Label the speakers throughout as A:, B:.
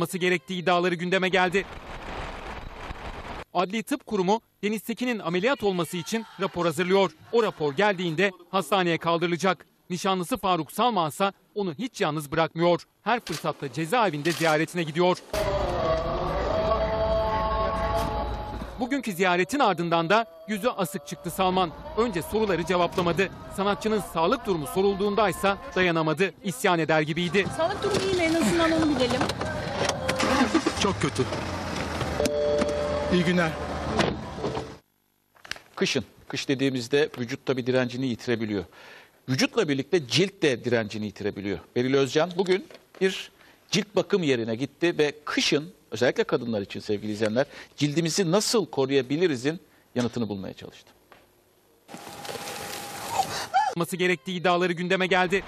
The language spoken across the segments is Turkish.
A: yapılması gerektiği iddiaları gündeme geldi. Adli Tıp Kurumu Deniz Tekin'in ameliyat olması için rapor hazırlıyor. O rapor geldiğinde hastaneye kaldırılacak. Nişanlısı Faruk Salman ise onu hiç yalnız bırakmıyor. Her fırsatta cezaevinde ziyaretine gidiyor. Bugünkü ziyaretin ardından da yüzü asık çıktı Salman. Önce soruları cevaplamadı. Sanatçının sağlık durumu sorulduğunda ise dayanamadı. İsyan eder gibiydi.
B: Sağlık durumu iyi? En azından onu bilelim.
C: Çok kötü. İyi günler.
D: Kışın, kış dediğimizde vücut tabii direncini yitirebiliyor. Vücutla birlikte cilt de direncini yitirebiliyor. Beril Özcan bugün bir cilt bakım yerine gitti ve kışın özellikle kadınlar için sevgili izleyenler cildimizi nasıl koruyabilirizin yanıtını bulmaya çalıştı.
A: gerektiği iddiaları gündeme geldi.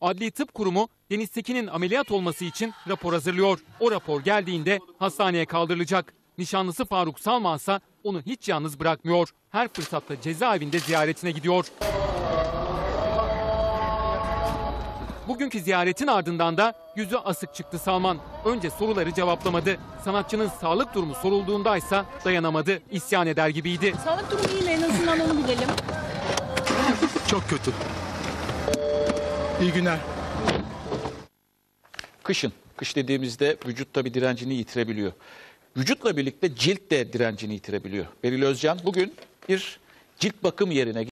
A: Adli Tıp Kurumu Deniz Tekin'in ameliyat olması için rapor hazırlıyor. O rapor geldiğinde hastaneye kaldırılacak. Nişanlısı Faruk Salman ise onu hiç yalnız bırakmıyor. Her fırsatta cezaevinde ziyaretine gidiyor. Bugünkü ziyaretin ardından da yüzü asık çıktı Salman. Önce soruları cevaplamadı. Sanatçının sağlık durumu sorulduğunda ise dayanamadı. İsyan eder gibiydi.
B: Sağlık durumu iyi mi? En azından onu bilelim.
C: Çok kötü. İyi günler.
D: Kışın, kış dediğimizde vücut tabii direncini yitirebiliyor. Vücutla birlikte cilt de direncini yitirebiliyor. Beril Özcan bugün bir cilt bakım yerine